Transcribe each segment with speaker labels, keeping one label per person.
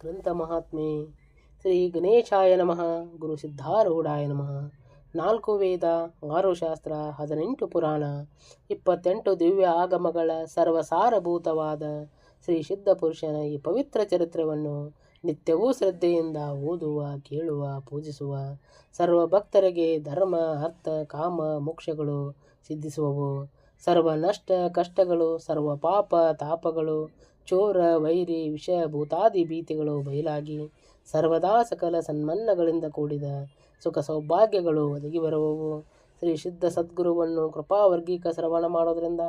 Speaker 1: ಗ್ರಂಥ ಮಹಾತ್ಮೆ, ಶ್ರೀ ಗಣೇಶಾಯ ನಮಃ, ಗುರು ಸಿದ್ಧಾರೂಢಾಯ ನಮಃ. ನಾಲ್ಕು ವೇದ, ಆರು ಶಾಸ್ತ್ರ, ಹದಿನೆಂಟು ಪುರಾಣ, ಇಪ್ಪತ್ತೆಂಟು ದಿವ್ಯ ಆಗಮಗಳ ಸರ್ವಸಾರಭೂತವಾದ ಶ್ರೀ ಸಿದ್ಧ ಪುರುಷನ ಈ ಪವಿತ್ರ ಚರಿತ್ರೆಯನ್ನು ನಿತ್ಯವೂ ಶ್ರದ್ಧೆಯಿಂದ ಓದುವ, ಕೇಳುವ, ಪೂಜಿಸುವ ಸರ್ವ ಭಕ್ತರಿಗೆ ಧರ್ಮ, ಅರ್ಥ, ಕಾಮ, ಮೋಕ್ಷಗಳು ಸಿದ್ಧಿಸುವವು. ಸರ್ವ ನಷ್ಟ ಕಷ್ಟಗಳು ಸರ್ವ ಪಾಪ ತಾಪಗಳು ಚೋರ, ವೈರಿ ವಿಷ ಭೂತಾದಿ ಭೀತಿಗಳು ಬಯಲಾಗಿ ಸರ್ವದಾ ಸಕಲ ಸನ್ಮನ್ನಗಳಿಂದ ಕೂಡಿದ ಸುಖ ಸೌಭಾಗ್ಯಗಳು ಒದಗಿ ಬರುವವು. ಶ್ರೀ ಸಿದ್ಧ ಸದ್ಗುರುವನ್ನು ಕೃಪಾವರ್ಗೀಕ ಶ್ರವಣ ಮಾಡೋದರಿಂದ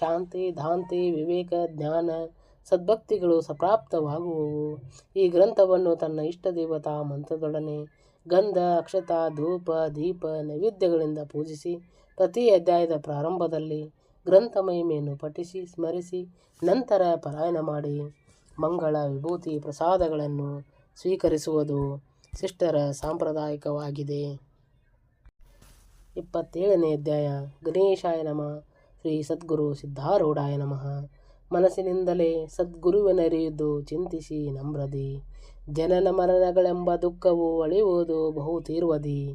Speaker 1: ಶಾಂತಿ, ಧಾಂತಿ, ವಿವೇಕ, ಜ್ಞಾನ, ಸದ್ಭಕ್ತಿಗಳು ಸಪ್ರಾಪ್ತವಾಗುವವು. ಈ ಗ್ರಂಥವನ್ನು ತನ್ನ ಇಷ್ಟ ದೇವತಾ ಮಂತ್ರದೊಡನೆ ಗಂಧ, ಅಕ್ಷತ, ಧೂಪ, ದೀಪ, ನೈವೇದ್ಯಗಳಿಂದ ಪೂಜಿಸಿ ಪ್ರತಿ ಅಧ್ಯಾಯದ ಪ್ರಾರಂಭದಲ್ಲಿ ಗ್ರಂಥ ಮಹಿಮೆಯನ್ನು ಪಠಿಸಿ, ಸ್ಮರಿಸಿ, ನಂತರ ಪಾರಾಯಣ ಮಾಡಿ ಮಂಗಳ ವಿಭೂತಿ ಪ್ರಸಾದಗಳನ್ನು ಸ್ವೀಕರಿಸುವುದು ಶಿಷ್ಟರ ಸಾಂಪ್ರದಾಯಿಕವಾಗಿದೆ. ಇಪ್ಪತ್ತೇಳನೇ ಅಧ್ಯಾಯ. ಗಣೇಶಾಯ ನಮಃ. ಶ್ರೀ ಸದ್ಗುರು ಸಿದ್ಧಾರೂಢಾಯ ನಮಃ. ಮನಸ್ಸಿನಿಂದಲೇ ಸದ್ಗುರುವಿನರಿಯುವುದು ಚಿಂತಿಸಿ ನಮ್ರದಿ ಜನನ ಮರಣಗಳೆಂಬ ದುಃಖವು ಅಳಿಯುವುದು ಬಹು ತೀರ್ವದಿ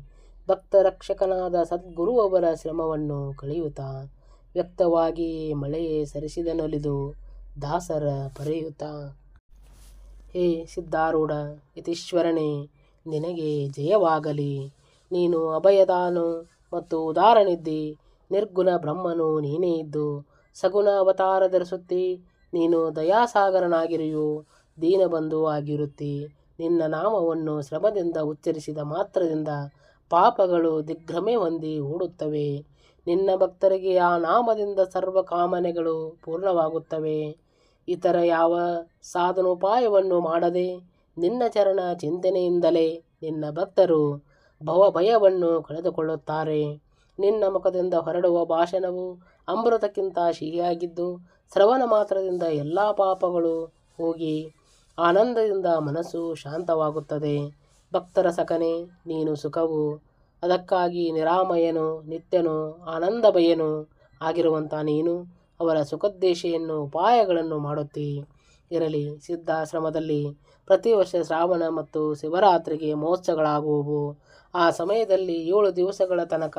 Speaker 1: ಭಕ್ತ ರಕ್ಷಕನಾದ ಸದ್ಗುರುವವರ ಶ್ರಮವನ್ನು ಕಳೆಯುತ್ತಾ ವ್ಯಕ್ತವಾಗಿ ಮಳೆಯೇ ಸರಿಸಿದನೊಲಿದು ದಾಸರ ಪರೆಯುತ ಹೇ ಸಿದ್ಧಾರೂಢ, ಯತೀಶ್ವರನೇ, ನಿನಗೆ ಜಯವಾಗಲಿ. ನೀನು ಅಭಯದಾನು ಮತ್ತು ಉದಾರನಿದ್ದಿ. ನಿರ್ಗುಣ ಬ್ರಹ್ಮನು ನೀನೇ ಇದ್ದು, ಸಗುಣ ಅವತಾರ ಧರಿಸುತ್ತಿ. ನೀನು ದಯಾಸಾಗರನಾಗಿರಿಯು, ದೀನಬಂಧು ಆಗಿರುತ್ತಿ. ನಿನ್ನ ನಾಮವನ್ನು ಶ್ರಮದಿಂದ ಉಚ್ಚರಿಸಿದ ಮಾತ್ರದಿಂದ ಪಾಪಗಳು ದಿಗ್ಭ್ರಮೆ ಹೊಂದಿ ಓಡುತ್ತವೆ. ನಿನ್ನ ಭಕ್ತರಿಗೆ ಆ ನಾಮದಿಂದ ಸರ್ವ ಕಾಮನೆಗಳು ಪೂರ್ಣವಾಗುತ್ತವೆ. ಇತರ ಯಾವ ಸಾಧನೋಪಾಯವನ್ನು ಮಾಡದೆ ನಿನ್ನ ಚರಣ ಚಿಂತನೆಯಿಂದಲೇ ನಿನ್ನ ಭಕ್ತರು ಭವಭಯವನ್ನು ಕಳೆದುಕೊಳ್ಳುತ್ತಾರೆ. ನಿನ್ನ ಮುಖದಿಂದ ಹೊರಡುವ ಭಾಷಣವು ಅಮೃತಕ್ಕಿಂತ ಸಿಹಿಯಾಗಿದ್ದು, ಶ್ರವಣ ಮಾತ್ರದಿಂದ ಎಲ್ಲ ಪಾಪಗಳು ಹೋಗಿ ಆನಂದದಿಂದ ಮನಸ್ಸು ಶಾಂತವಾಗುತ್ತದೆ. ಭಕ್ತರ ಸಕನೆ, ನೀನು ಸುಖವು ಅದಕ್ಕಾಗಿ ನಿರಾಮಯನು, ನಿತ್ಯನು ಆನಂದಭಯನು ಆಗಿರುವಂಥ ನೀನು ಅವರ ಸುಖದ್ದೇಶೆಯನ್ನು ಉಪಾಯಗಳನ್ನು ಮಾಡುತ್ತಿ. ಇರಲಿ, ಸಿದ್ಧಾಶ್ರಮದಲ್ಲಿ ಪ್ರತಿ ವರ್ಷ ಶ್ರಾವಣ ಮತ್ತು ಶಿವರಾತ್ರಿಗೆ ಮಹೋತ್ಸವಗಳಾಗುವವು. ಆ ಸಮಯದಲ್ಲಿ ಏಳು ದಿವಸಗಳ ತನಕ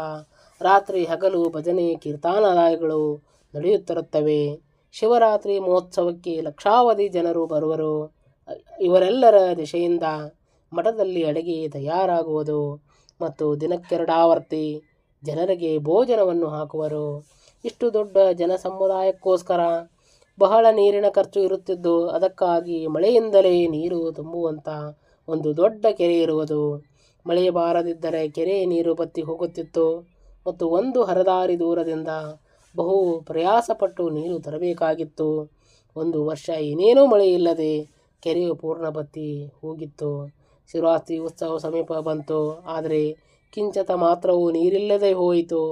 Speaker 1: ರಾತ್ರಿ ಹಗಲು ಭಜನೆ, ಕೀರ್ತನಾಲಯಗಳು ನಡೆಯುತ್ತಿರುತ್ತವೆ. ಶಿವರಾತ್ರಿ ಮಹೋತ್ಸವಕ್ಕೆ ಲಕ್ಷಾವಧಿ ಜನರು ಬರುವರು. ಇವರೆಲ್ಲರ ದಿಶೆಯಿಂದ ಮಠದಲ್ಲಿ ಅಡುಗೆ ತಯಾರಾಗುವುದು. ಮತ್ತು ದಿನಕ್ಕೆರಡಾವರ್ತಿ ಜನರಿಗೆ ಭೋಜನವನ್ನು ಹಾಕುವರು. ಇಷ್ಟು ದೊಡ್ಡ ಜನ ಸಮುದಾಯಕ್ಕೋಸ್ಕರ ಬಹಳ ನೀರಿನ ಖರ್ಚು ಇರುತ್ತಿದ್ದು, ಅದಕ್ಕಾಗಿ ಮಳೆಯಿಂದಲೇ ನೀರು ತುಂಬುವಂಥ ಒಂದು ದೊಡ್ಡ ಕೆರೆ ಇರುವುದು. ಮಳೆ ಬಾರದಿದ್ದರೆ ಕೆರೆ ನೀರು ಬತ್ತಿ ಹೋಗುತ್ತಿತ್ತು ಮತ್ತು ಒಂದು ಹರದಾರಿ ದೂರದಿಂದ ಬಹು ಪ್ರಯಾಸಪಟ್ಟು ನೀರು ತರಬೇಕಾಗಿತ್ತು. ಒಂದು ವರ್ಷ ಏನೇನೂ ಮಳೆಯಿಲ್ಲದೆ ಕೆರೆಯು ಪೂರ್ಣ ಬತ್ತಿ ಹೋಗಿತ್ತು. ಶಿವರಾತ್ರಿ ಉತ್ಸವ ಸಮೀಪ ಬಂತು. ಆದರೆ ಕಿಂಚತ ಮಾತ್ರವೂ ನೀರಿಲ್ಲದೆ ಹೋಯಿತು.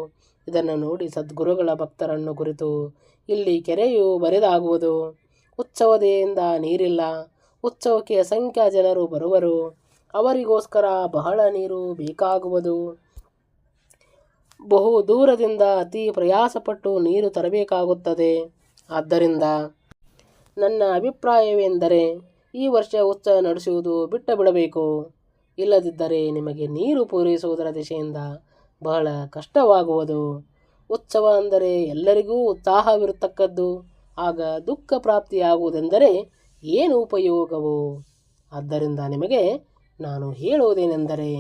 Speaker 1: ಇದನ್ನು ನೋಡಿ ಸದ್ಗುರುಗಳ ಭಕ್ತರನ್ನು ಕುರಿತು ಇಲ್ಲಿ ಕೆರೆಯು ಬರಿದಾಗುವುದು. ಉತ್ಸವದೆಯಿಂದ ನೀರಿಲ್ಲ. ಉತ್ಸವಕ್ಕೆ ಅಸಂಖ್ಯ ಜನರು ಬರುವರು. ಅವರಿಗೋಸ್ಕರ ಬಹಳ ನೀರು ಬೇಕಾಗುವುದು. ಬಹು ದೂರದಿಂದ ಅತಿ ಪ್ರಯಾಸಪಟ್ಟು ನೀರು ತರಬೇಕಾಗುತ್ತದೆ. ಆದ್ದರಿಂದ ನನ್ನ ಅಭಿಪ್ರಾಯವೆಂದರೆ ಈ ವರ್ಷ ಉತ್ಸವ ನಡೆಸುವುದು ಬಿಟ್ಟು ಬಿಡಬೇಕು ಇಲ್ಲದಿದ್ದರೆ ನಿಮಗೆ ನೀರು ಪೂರೈಸುವುದರ ದಿಶೆಯಿಂದ ಬಹಳ ಕಷ್ಟವಾಗುವುದು. ಉತ್ಸವ ಅಂದರೆ ಎಲ್ಲರಿಗೂ ಉತ್ಸಾಹವಿರತಕ್ಕದ್ದು. ಆಗ ದುಃಖ ಪ್ರಾಪ್ತಿಯಾಗುವುದೆಂದರೆ ಏನು ಉಪಯೋಗವು? ಆದ್ದರಿಂದ ನಿಮಗೆ ನಾನು ಹೇಳುವುದೇನೆಂದರೆ,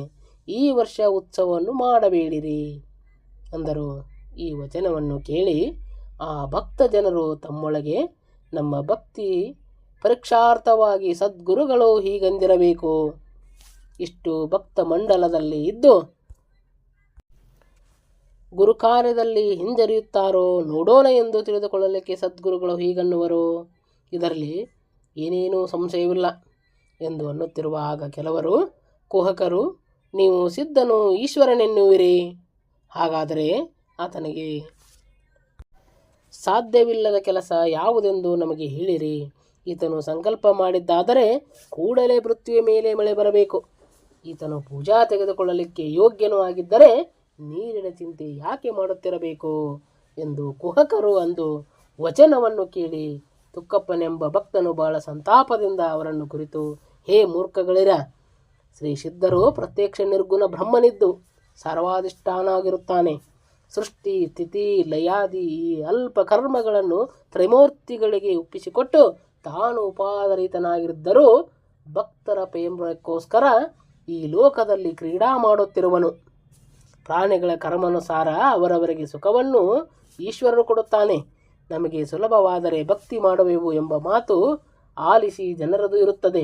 Speaker 1: ಈ ವರ್ಷ ಉತ್ಸವವನ್ನು ಮಾಡಬೇಡಿರಿ ಅಂದರು. ಈ ವಚನವನ್ನು ಕೇಳಿ ಆ ಭಕ್ತ ಜನರು ತಮ್ಮೊಳಗೆ ನಮ್ಮ ಭಕ್ತಿ ಪರೀಕ್ಷಾರ್ಥವಾಗಿ ಸದ್ಗುರುಗಳು ಹೀಗಂದಿರಬೇಕು? ಇಷ್ಟು ಭಕ್ತ ಮಂಡಲದಲ್ಲಿ ಇದ್ದು ಗುರು ಕಾರ್ಯದಲ್ಲಿ ಹಿಂಜರಿಯುತ್ತಾರೋ ನೋಡೋಣ ಎಂದು ತಿಳಿದುಕೊಳ್ಳಲಿಕ್ಕೆ ಸದ್ಗುರುಗಳು ಹೀಗನ್ನುವರು. ಇದರಲ್ಲಿ ಏನೇನೂ ಸಂಶಯವಿಲ್ಲ ಎಂದು ಅನ್ನುತ್ತಿರುವಾಗ ಕೆಲವರು, ಕುಹಕರು, ನೀವು ಸಿದ್ಧನು ಈಶ್ವರನೆನ್ನುವಿರಿ. ಹಾಗಾದರೆ ಆತನಿಗೆ ಸಾಧ್ಯವಿಲ್ಲದ ಕೆಲಸ ಯಾವುದೆಂದು ನಮಗೆ ಹೇಳಿರಿ. ಈತನು ಸಂಕಲ್ಪ ಮಾಡಿದ್ದಾದರೆ ಕೂಡಲೇ ಪೃಥ್ವಿಯ ಮೇಲೆ ಮಳೆ ಬರಬೇಕು. ಈತನು ಪೂಜಾ ತೆಗೆದುಕೊಳ್ಳಲಿಕ್ಕೆ ಯೋಗ್ಯನೂ ಆಗಿದ್ದರೆ ನೀರಿನ ಚಿಂತೆ ಯಾಕೆ ಮಾಡುತ್ತಿರಬೇಕು ಎಂದು ಕುಹಕರು ಅಂದು ವಚನವನ್ನು ಕೇಳಿ ತುಕ್ಕಪ್ಪನೆಂಬ ಭಕ್ತನು ಬಹಳ ಸಂತಾಪದಿಂದ ಅವರನ್ನು ಕುರಿತು, ಹೇ ಮೂರ್ಖಗಳಿರ, ಶ್ರೀ ಸಿದ್ಧರು ಪ್ರತ್ಯಕ್ಷ ನಿರ್ಗುಣ ಬ್ರಹ್ಮನಿದ್ದು, ಸರ್ವಾಧಿಷ್ಠಾನಾಗಿರುತ್ತಾನೆ. ಸೃಷ್ಟಿ, ತಿಥಿ, ಲಯಾದಿ ಈ ಅಲ್ಪ ಕರ್ಮಗಳನ್ನು ತ್ರಿಮೂರ್ತಿಗಳಿಗೆ ಒಪ್ಪಿಸಿಕೊಟ್ಟು ತಾನು ಉಪಾದರಿತನಾಗಿದ್ದರೂ ಭಕ್ತರ ಪ್ರೇಮಕ್ಕೋಸ್ಕರ ಈ ಲೋಕದಲ್ಲಿ ಕ್ರೀಡಾ ಮಾಡುತ್ತಿರುವನು. ಪ್ರಾಣಿಗಳ ಕರ್ಮಾನುಸಾರ ಅವರವರಿಗೆ ಸುಖವನ್ನು ಈಶ್ವರನು ಕೊಡುತ್ತಾನೆ. ನಮಗೆ ಸುಲಭವಾದರೆ ಭಕ್ತಿ ಮಾಡುವೆವು ಎಂಬ ಮಾತು ಆಲಿಸಿ ಜನರದು ಇರುತ್ತದೆ.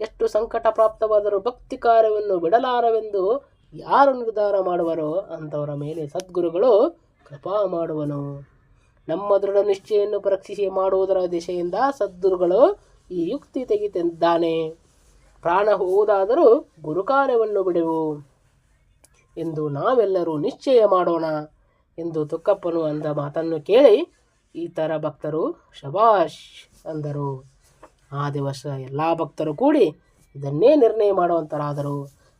Speaker 1: ಎಷ್ಟು ಸಂಕಟ ಪ್ರಾಪ್ತವಾದರೂ ಭಕ್ತಿ ಕಾರ್ಯವನ್ನು ಬಿಡಲಾರವೆಂದು ಯಾರು ನಿರ್ಧಾರ ಮಾಡುವರೋ ಅಂಥವರ ಮೇಲೆ ಸದ್ಗುರುಗಳು ಕೃಪಾ ಮಾಡುವನು. ನಮ್ಮ ದೃಢ ನಿಶ್ಚಯನ್ನು ಪರೀಕ್ಷಿಸಿ ಮಾಡುವುದರ ದಿಶೆಯಿಂದ ಸದ್ಗುರುಗಳು ಈ ಯುಕ್ತಿ ತೆಗೆದಿದ್ದಾನೆ. ಪ್ರಾಣ ಹೋದಾದರೂ ಗುರುಕಾರ್ಯವನ್ನು ಬಿಡೆವು ಎಂದು ನಾವೆಲ್ಲರೂ ನಿಶ್ಚಯ ಮಾಡೋಣ ಎಂದು ತುಕ್ಕಪ್ಪನು ಅಂದ ಮಾತನ್ನು ಕೇಳಿ ಇತರ ಭಕ್ತರು ಶಬಾಷ್ ಅಂದರು. ಆ ದಿವಸ ಎಲ್ಲ ಭಕ್ತರು ಕೂಡಿ ಇದನ್ನೇ ನಿರ್ಣಯ ಮಾಡುವಂತರಾದರು.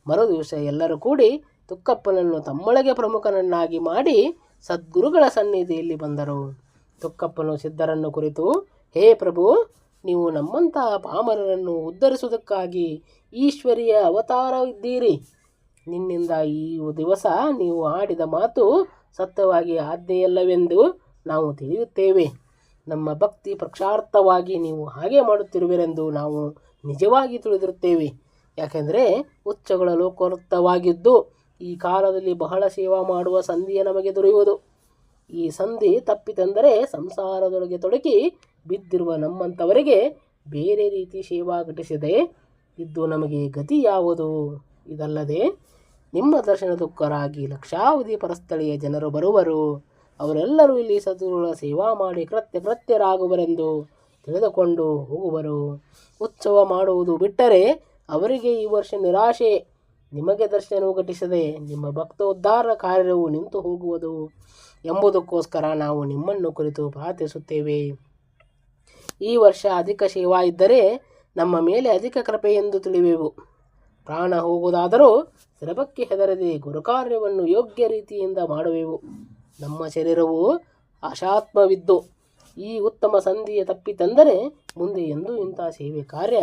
Speaker 1: ಮರು ದಿವಸ ಎಲ್ಲರೂ ಕೂಡಿ ತುಕ್ಕಪ್ಪನನ್ನು ತಮ್ಮೊಳಗೆ ಪ್ರಮುಖನನ್ನಾಗಿ ಮಾಡಿ ಸದ್ಗುರುಗಳ ಸನ್ನಿಧಿಯಲ್ಲಿ ಬಂದರು. ತುಕ್ಕಪ್ಪನು ಸಿದ್ಧರನ್ನು ಕುರಿತು, ಹೇ ಪ್ರಭು, ನೀವು ನಮ್ಮಂತಹ ಪಾಮರರನ್ನು ಉದ್ಧರಿಸುವುದಕ್ಕಾಗಿ ಈಶ್ವರಿಯ ಅವತಾರವಿದ್ದೀರಿ. ನಿನ್ನಿಂದ ಈ ದಿವಸ ನೀವು ಆಡಿದ ಮಾತು ಸತ್ಯವಾಗಿ ಆದ್ಯೆಯಲ್ಲವೆಂದು ನಾವು ತಿಳಿಯುತ್ತೇವೆ. ನಮ್ಮ ಭಕ್ತಿ ಪ್ರಕ್ಷಾರ್ಥವಾಗಿ ನೀವು ಹಾಗೆ ಮಾಡುತ್ತಿರುವಿರೆಂದು ನಾವು ನಿಜವಾಗಿ ತಿಳಿದಿರುತ್ತೇವೆ. ಯಾಕೆಂದರೆ ಉಚ್ಚಗಳ ಲೋಕೋಕ್ತವಾಗಿದ್ದು ಈ ಕಾಲದಲ್ಲಿ ಬಹಳ ಸೇವಾ ಮಾಡುವ ಸಂಧಿಯ ನಮಗೆ ದೊರೆಯುವುದು. ಈ ಸಂಧಿ ತಪ್ಪಿತೆಂದರೆ ಸಂಸಾರದೊಳಗೆ ತೊಡಗಿ ಬಿದ್ದಿರುವ ನಮ್ಮಂಥವರಿಗೆ ಬೇರೆ ರೀತಿ ಸೇವಾ ಘಟಿಸದೆ ಇದ್ದು ನಮಗೆ ಗತಿ ಯಾವುದು? ಇದಲ್ಲದೆ ನಿಮ್ಮ ದರ್ಶನ ದುಃಖರಾಗಿ ಲಕ್ಷಾವಧಿ ಪರಸ್ಥಳೀಯ ಜನರು ಬರುವರು. ಅವರೆಲ್ಲರೂ ಇಲ್ಲಿ ಸದ್ಗುರುಗಳ ಸೇವಾ ಮಾಡಿ ಕೃತ್ಯ ಕೃತ್ಯರಾಗುವರೆಂದು ತಿಳಿದುಕೊಂಡು ಹೋಗುವರು. ಉತ್ಸವ ಮಾಡುವುದು ಬಿಟ್ಟರೆ ಅವರಿಗೆ ಈ ವರ್ಷ ನಿರಾಶೆ ನಿಮಗೆ ದರ್ಶನವು ಘಟಿಸದೆ ನಿಮ್ಮ ಭಕ್ತೋದ್ಧಾರ ಕಾರ್ಯವು ನಿಂತು ಹೋಗುವುದು ಎಂಬುದಕ್ಕೋಸ್ಕರ ನಾವು ನಿಮ್ಮನ್ನು ಕುರಿತು ಪ್ರಾರ್ಥಿಸುತ್ತೇವೆ. ಈ ವರ್ಷ ಅಧಿಕ ಸೇವಾ ಇದ್ದರೆ ನಮ್ಮ ಮೇಲೆ ಅಧಿಕ ಕೃಪೆ ಎಂದು ತಿಳಿವೆವು. ಪ್ರಾಣ ಹೋಗುವುದಾದರೂ ಸ್ರಭಕ್ಕೆ ಹೆದರದೆ ಗುರುಕಾರ್ಯವನ್ನು ಯೋಗ್ಯ ರೀತಿಯಿಂದ ಮಾಡುವೆವು. ನಮ್ಮ ಶರೀರವು ಅಶಾತ್ಮವಿದ್ದು ಈ ಉತ್ತಮ ಸಂಧಿಯ ತಪ್ಪಿತೆಂದರೆ ಮುಂದೆ ಎಂದೂ ಇಂಥ ಸೇವೆ ಕಾರ್ಯ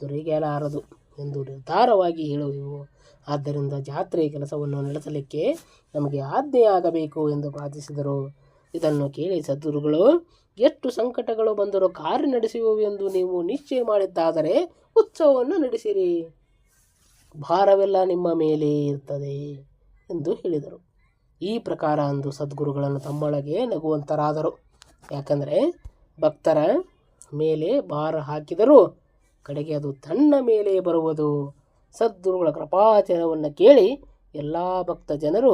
Speaker 1: ದೊರೆಯಲಾರದು ಎಂದು ನಿರ್ಧಾರವಾಗಿ ಹೇಳುವೆವು. ಆದ್ದರಿಂದ ಜಾತ್ರೆ ಕೆಲಸವನ್ನು ನಡೆಸಲಿಕ್ಕೆ ನಮಗೆ ಆಜ್ಞೆಯಾಗಬೇಕು ಎಂದು ಪ್ರಾರ್ಥಿಸಿದರು. ಇದನ್ನು ಕೇಳಿ ಸದ್ಗುರುಗಳು, ಎಷ್ಟು ಸಂಕಟಗಳು ಬಂದರೂ ಕಾರ್ಯ ನಡೆಸುವೆವು ಎಂದು ನೀವು ನಿಶ್ಚಯ ಮಾಡಿದ್ದಾದರೆ ಉತ್ಸವವನ್ನು ನಡೆಸಿರಿ. ಭಾರವೆಲ್ಲ ನಿಮ್ಮ ಮೇಲೆ ಇರ್ತದೆ ಎಂದು ಹೇಳಿದರು. ಈ ಪ್ರಕಾರ ಅಂದು ಸದ್ಗುರುಗಳನ್ನು ತಮ್ಮೊಳಗೆ ನಗುವಂತರಾದರು. ಯಾಕಂದರೆ ಭಕ್ತರ ಮೇಲೆ ಭಾರ ಹಾಕಿದರೂ ಕಡೆಗೆ ಅದು ತನ್ನ ಮೇಲೆ ಬರುವುದು. ಸದ್ಗುರುಗಳ ಕೃಪಾಚರಣವನ್ನು ಕೇಳಿ ಎಲ್ಲ ಭಕ್ತ ಜನರು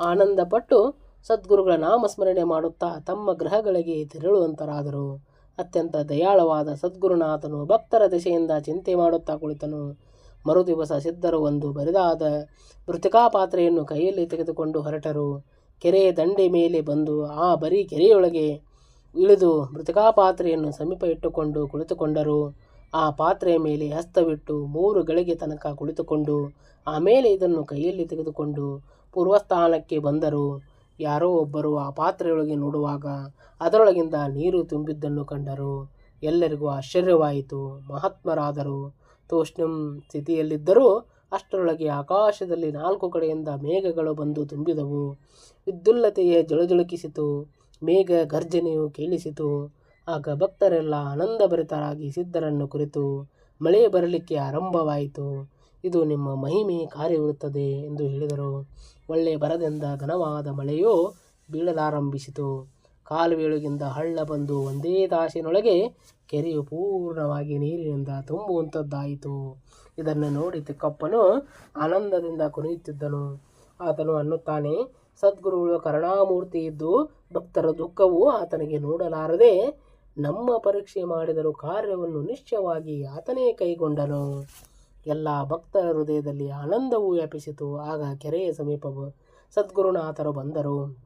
Speaker 1: ಆನಂದಪಟ್ಟು ಸದ್ಗುರುಗಳ ನಾಮಸ್ಮರಣೆ ಮಾಡುತ್ತಾ ತಮ್ಮ ಗ್ರಹಗಳಿಗೆ ತೆರಳುವಂತರಾದರು. ಅತ್ಯಂತ ದಯಾಳವಾದ ಸದ್ಗುರುನಾಥನು ಭಕ್ತರ ದಿಶೆಯಿಂದ ಚಿಂತೆ ಮಾಡುತ್ತಾ ಕುಳಿತನು. ಮರುದಿವಸ ಸಿದ್ಧರು ಒಂದು ಬರಿದಾದ ಮೃತಿಕಾ ಪಾತ್ರೆಯನ್ನು ಕೈಯಲ್ಲಿ ತೆಗೆದುಕೊಂಡು ಹೊರಟರು. ಕೆರೆ ದಂಡೆ ಮೇಲೆ ಬಂದು ಆ ಬರೀ ಕೆರೆಯೊಳಗೆ ಇಳಿದು ಮೃತಿಕಾ ಪಾತ್ರೆಯನ್ನು ಸಮೀಪ ಇಟ್ಟುಕೊಂಡು ಕುಳಿತುಕೊಂಡರು. ಆ ಪಾತ್ರೆಯ ಮೇಲೆ ಹಸ್ತವಿಟ್ಟು ಮೂರು ಗಳಿಗೆ ತನಕ ಕುಳಿತುಕೊಂಡು ಆಮೇಲೆ ಇದನ್ನು ಕೈಯಲ್ಲಿ ತೆಗೆದುಕೊಂಡು ಪೂರ್ವಸ್ಥಾನಕ್ಕೆ ಬಂದರು. ಯಾರೋ ಒಬ್ಬರು ಆ ಪಾತ್ರೆಯೊಳಗೆ ನೋಡುವಾಗ ಅದರೊಳಗಿಂದ ನೀರು ತುಂಬಿದ್ದನ್ನು ಕಂಡರು. ಎಲ್ಲರಿಗೂ ಆಶ್ಚರ್ಯವಾಯಿತು. ಮಹಾತ್ಮರಾದರು. ತೋಷ್ಣಂ ಸ್ಥಿತಿಯಲ್ಲಿದ್ದರೂ ಅಷ್ಟರೊಳಗೆ ಆಕಾಶದಲ್ಲಿ ನಾಲ್ಕು ಕಡೆಯಿಂದ ಮೇಘಗಳು ಬಂದು ತುಂಬಿದವು. ವಿದ್ಯುಲ್ಲತೆಯೇ ಜಳಜಳಕಿಸಿತು. ಮೇಘ ಗರ್ಜನೆಯು ಕೇಳಿಸಿತು. ಆಗ ಭಕ್ತರೆಲ್ಲ ಆನಂದಭರಿತರಾಗಿ ಸಿದ್ಧರನ್ನು ಕುರಿತು ಮಳೆ ಬರಲಿಕ್ಕೆ ಆರಂಭವಾಯಿತು. ಇದು ನಿಮ್ಮ ಮಹಿಮೆ ಕಾರ್ಯವಿರುತ್ತದೆ ಎಂದು ಹೇಳಿದರು. ಒಳ್ಳೆ ಬರದಿಂದ ಘನವಾದ ಮಳೆಯು ಬೀಳಲಾರಂಭಿಸಿತು. ಕಾಲುವೇಳುಗಿಂದ ಹಳ್ಳ ಬಂದು ಒಂದೇ ದಾಸಿನೊಳಗೆ ಕೆರೆಯು ಪೂರ್ಣವಾಗಿ ನೀರಿನಿಂದ ತುಂಬುವಂಥದ್ದಾಯಿತು ಇದನ್ನು ನೋಡಿ ತಿಕ್ಕಪ್ಪನು ಆನಂದದಿಂದ ಕುಣಿಯುತ್ತಿದ್ದನು. ಆತನು ಅನ್ನುತ್ತಾನೆ, ಸದ್ಗುರುಗಳು ಕರುಣಾಮೂರ್ತಿ ಇದ್ದು ಭಕ್ತರ ದುಃಖವು ಆತನಿಗೆ ನೋಡಲಾರದೆ ನಮ್ಮ ಪರೀಕ್ಷೆ ಮಾಡಿದರು ಕಾರ್ಯವನ್ನು ನಿಶ್ಚಯವಾಗಿ ಆತನೇ ಕೈಗೊಂಡನು. ಎಲ್ಲ ಭಕ್ತರ ಹೃದಯದಲ್ಲಿ ಆನಂದವು ವ್ಯಾಪಿಸಿತು. ಆಗ ಕೆರೆಯ ಸಮೀಪ ಸದ್ಗುರುನಾಥರು ಬಂದರು.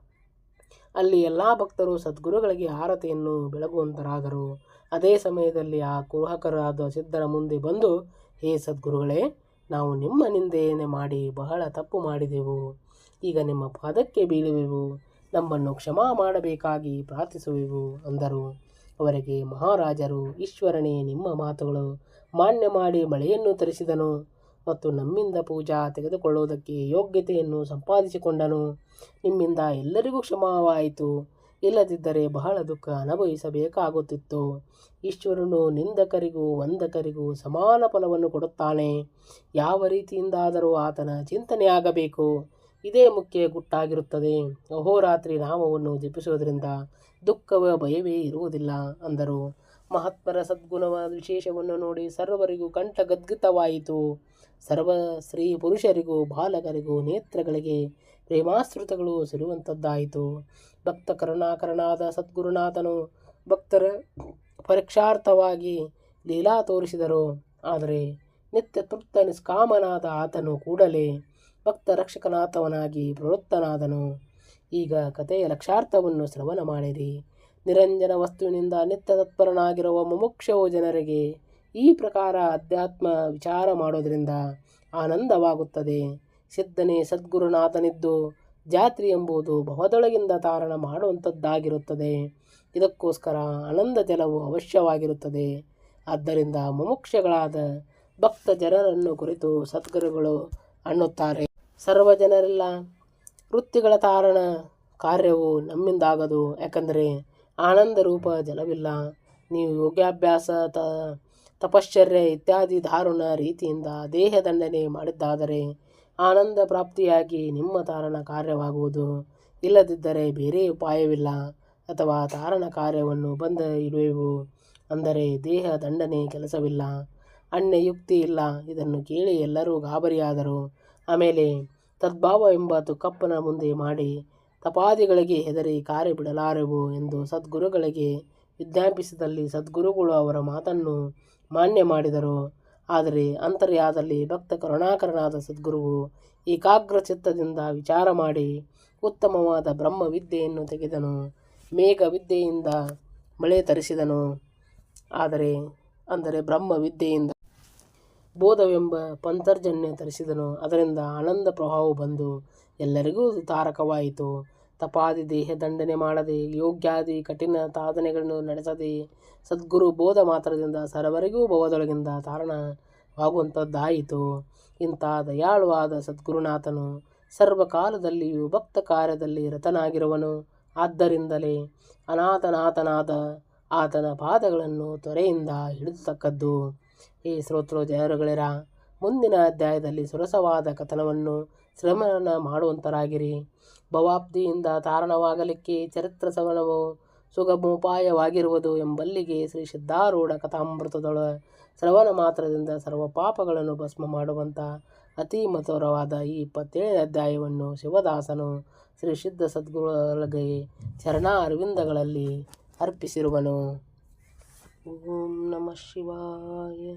Speaker 1: ಅಲ್ಲಿ ಎಲ್ಲ ಭಕ್ತರು ಸದ್ಗುರುಗಳಿಗೆ ಆರತಿಯನ್ನು ಬೆಳಗುವಂತರಾದರು. ಅದೇ ಸಮಯದಲ್ಲಿ ಆ ಕುರುಹಕರಾದ ಸಿದ್ಧರ ಮುಂದೆ ಬಂದು, ಹೇ ಸದ್ಗುರುಗಳೇ, ನಾವು ನಿಮ್ಮ ನಿಂದೆಯನ್ನೇ ಮಾಡಿ ಬಹಳ ತಪ್ಪು ಮಾಡಿದೆವು. ಈಗ ನಿಮ್ಮ ಪಾದಕ್ಕೆ ಬೀಳುವೆವು. ನಮ್ಮನ್ನು ಕ್ಷಮಾ ಮಾಡಬೇಕಾಗಿ ಪ್ರಾರ್ಥಿಸುವೆವು, ಅಂದರು. ಅವರಿಗೆ ಮಹಾರಾಜರು, ಈಶ್ವರನೇ ನಿಮ್ಮ ಮಾತುಗಳು. ಮಾನ್ಯ ಮಾಡಿ ಮಳೆಯನ್ನು ತರಿಸಿದನು ಮತ್ತು ನಮ್ಮಿಂದ ಪೂಜಾ ತೆಗೆದುಕೊಳ್ಳುವುದಕ್ಕೆ ಯೋಗ್ಯತೆಯನ್ನು ಸಂಪಾದಿಸಿಕೊಂಡನು. ನಿಮ್ಮಿಂದ ಎಲ್ಲರಿಗೂ ಕ್ಷಮವಾಯಿತು. ಇಲ್ಲದಿದ್ದರೆ ಬಹಳ ದುಃಖ ಅನುಭವಿಸಬೇಕಾಗುತ್ತಿತ್ತು. ಈಶ್ವರನು ನಿಂದಕರಿಗೂ ವಂದಕರಿಗೂ ಸಮಾನ ಫಲವನ್ನು ಕೊಡುತ್ತಾನೆ. ಯಾವ ರೀತಿಯಿಂದಾದರೂ ಆತನ ಚಿಂತನೆಯಾಗಬೇಕು. ಇದೇ ಮುಖ್ಯ ಗುಟ್ಟಾಗಿರುತ್ತದೆ. ಅಹೋರಾತ್ರಿ ನಾಮವನ್ನು ಜಪಿಸುವುದರಿಂದ ದುಃಖವ ಭಯವೇ ಇರುವುದಿಲ್ಲ ಅಂದರು. ಮಹಾತ್ಮರ ಸದ್ಗುಣವಾದ ವಿಶೇಷವನ್ನು ನೋಡಿ ಸರ್ವರಿಗೂ ಕಂಠ ಗದ್ಗತವಾಯಿತು ಸರ್ವ ಸ್ತ್ರೀ ಪುರುಷರಿಗೂ ಬಾಲಕರಿಗೂ ನೇತ್ರಗಳಿಗೆ ಪ್ರೇಮಾಶ್ರುತಗಳು ಸಿರುವಂಥದ್ದಾಯಿತು ಭಕ್ತ ಕರುಣಾಕರನಾದ ಸದ್ಗುರುನಾಥನು ಭಕ್ತರ ಪರೀಕ್ಷಾರ್ಥವಾಗಿ ಲೀಲಾ ತೋರಿಸಿದರು. ಆದರೆ ನಿತ್ಯ ತೃಪ್ತ ನಿಷ್ಕಾಮನಾದ ಆತನು ಕೂಡಲೇ ಭಕ್ತ ರಕ್ಷಕನಾಥವನಾಗಿ ಪ್ರವೃತ್ತನಾದನು. ಈಗ ಕಥೆಯ ಲಕ್ಷಾರ್ಥವನ್ನು ಶ್ರವಣ ಮಾಡಿರಿ. ನಿರಂಜನ ವಸ್ತುವಿನಿಂದ ನಿತ್ಯ ತತ್ಪರನಾಗಿರುವ ಮುಮುಕ್ಷವು ಜನರಿಗೆ ಈ ಪ್ರಕಾರ ಅಧ್ಯಾತ್ಮ ವಿಚಾರ ಮಾಡೋದರಿಂದ ಆನಂದವಾಗುತ್ತದೆ. ಸಿದ್ಧನೇ ಸದ್ಗುರುನಾಥನಿದ್ದು ಜಾತ್ರಿ ಎಂಬುದು ಭವದೊಳಗಿಂದ ತಾರಣ ಮಾಡುವಂಥದ್ದಾಗಿರುತ್ತದೆ. ಇದಕ್ಕೋಸ್ಕರ ಆನಂದ ಜಲವು ಅವಶ್ಯವಾಗಿರುತ್ತದೆ. ಆದ್ದರಿಂದ ಮುಮುಕ್ಷಗಳಾದ ಭಕ್ತ ಜನರನ್ನು ಕುರಿತು ಸದ್ಗುರುಗಳು ಅನ್ನುತ್ತಾರೆ. ಸರ್ವ ಜನರೆಲ್ಲ ವೃತ್ತಿಗಳ ತಾರಣ ಕಾರ್ಯವು ನಮ್ಮಿಂದಾಗದು. ಯಾಕಂದರೆ ಆನಂದ ರೂಪ ಜಲವಿಲ್ಲ. ನೀವು ಯೋಗಾಭ್ಯಾಸ, ತ, ತಪಶ್ಚರ್ಯ ಇತ್ಯಾದಿ ದಾರುಣ ರೀತಿಯಿಂದ ದೇಹ ದಂಡನೆ ಮಾಡಿದ್ದಾದರೆ ಆನಂದ ಪ್ರಾಪ್ತಿಯಾಗಿ ನಿಮ್ಮ ತಾರಣ ಕಾರ್ಯವಾಗುವುದು. ಇಲ್ಲದಿದ್ದರೆ ಬೇರೆ ಉಪಾಯವಿಲ್ಲ. ಅಥವಾ ತಾರಣ ಕಾರ್ಯವನ್ನು ಬಂದ ಇಡುವೆವು ಅಂದರೆ ದೇಹ ದಂಡನೆ ಕೆಲಸವಿಲ್ಲ. ಅನ್ಯ ಯುಕ್ತಿ ಇಲ್ಲ. ಇದನ್ನು ಕೇಳಿ ಎಲ್ಲರೂ ಗಾಬರಿಯಾದರು. ಆಮೇಲೆ ತದ್ಭಾವ ಎಂಬಾತು ಕಪ್ಪನ ಮುಂದೆ ಮಾಡಿ ತಪಾದಿಗಳಿಗೆ ಹೆದರಿ ಕಾರ್ಯ ಬಿಡಲಾರೆವು ಎಂದು ಸದ್ಗುರುಗಳಿಗೆ ವಿಜ್ಞಾಪಿಸಿದಲ್ಲಿ ಸದ್ಗುರುಗಳು ಅವರ ಮಾತನ್ನು ಮಾನ್ಯ ಮಾಡಿದರು. ಆದರೆ ಅಂತರ್ಯಾದಲ್ಲಿ ಭಕ್ತ ಕರುಣಾಕರನಾದ ಸದ್ಗುರುವು ಏಕಾಗ್ರ ಚಿತ್ತದಿಂದ ವಿಚಾರ ಮಾಡಿ ಉತ್ತಮವಾದ ಬ್ರಹ್ಮ ವಿದ್ಯೆಯನ್ನು ತೆಗೆದನು ಮೇಘ ವಿದ್ಯೆಯಿಂದ ಮಳೆ ತರಿಸಿದನು. ಆದರೆ, ಅಂದರೆ ಬ್ರಹ್ಮ ವಿದ್ಯೆಯಿಂದ ಬೋಧವೆಂಬ ಪಂತರ್ಜನ್ಯ ತರಿಸಿದನು. ಅದರಿಂದ ಆನಂದ ಪ್ರವಾಹವು ಬಂದು ಎಲ್ಲರಿಗೂ ತಾರಕವಾಯಿತು. ತಪಾದಿ ದೇಹ ದಂಡನೆ ಮಾಡದೆ, ಯೋಗ್ಯಾದಿ ಕಠಿಣ ಸಾಧನೆಗಳನ್ನು ನಡೆಸದೆ, ಸದ್ಗುರು ಬೋಧ ಮಾತ್ರದಿಂದ ಸರ್ವರಿಗೂ ಭವದೊಳಗಿಂದ ತಾರಣವಾಗುವಂಥದ್ದಾಯಿತು ಇಂಥ ದಯಾಳುವಾದ ಸದ್ಗುರುನಾಥನು ಸರ್ವಕಾಲದಲ್ಲಿಯೂ ಭಕ್ತ ಕಾರ್ಯದಲ್ಲಿ ರತನಾಗಿರುವನು. ಆದ್ದರಿಂದಲೇ ಅನಾಥನಾಥನಾದ ಆತನ ಪಾದಗಳನ್ನು ತೊರೆಯಿಂದ ಹಿಡಿದತಕ್ಕದ್ದು. ಈ ಶ್ರೋತೃ ಜನರುಗಳಿರ ಮುಂದಿನ ಅಧ್ಯಾಯದಲ್ಲಿ ಸುರಸವಾದ ಕಥನವನ್ನು ಶ್ರಮಣ ಮಾಡುವಂತರಾಗಿರಿ. ಭವಾಬ್ದಿಯಿಂದ ತಾರಣವಾಗಲಿಕ್ಕೆ ಚರಿತ್ರ ಶ್ರವಣವು ಸುಗಮೋಪಾಯವಾಗಿರುವುದು ಎಂಬಲ್ಲಿಗೆ ಶ್ರೀ ಸಿದ್ಧಾರೂಢ ಕಥಾಮೃತದೊಳ ಶ್ರವಣ ಮಾತ್ರದಿಂದ ಸರ್ವ ಪಾಪಗಳನ್ನು ಭಸ್ಮ ಮಾಡುವಂಥ ಅತಿ ಮಧುರವಾದ ಈ ಇಪ್ಪತ್ತೇಳನೇ ಅಧ್ಯಾಯವನ್ನು ಶಿವದಾಸನು ಶ್ರೀ ಸಿದ್ಧ ಸದ್ಗುರುಗಳಿಗೆ ಚರಣ ಅರವಿಂದಗಳಲ್ಲಿ ಅರ್ಪಿಸಿರುವನು. ಓಂ ನಮಃ ಶಿವಾಯ.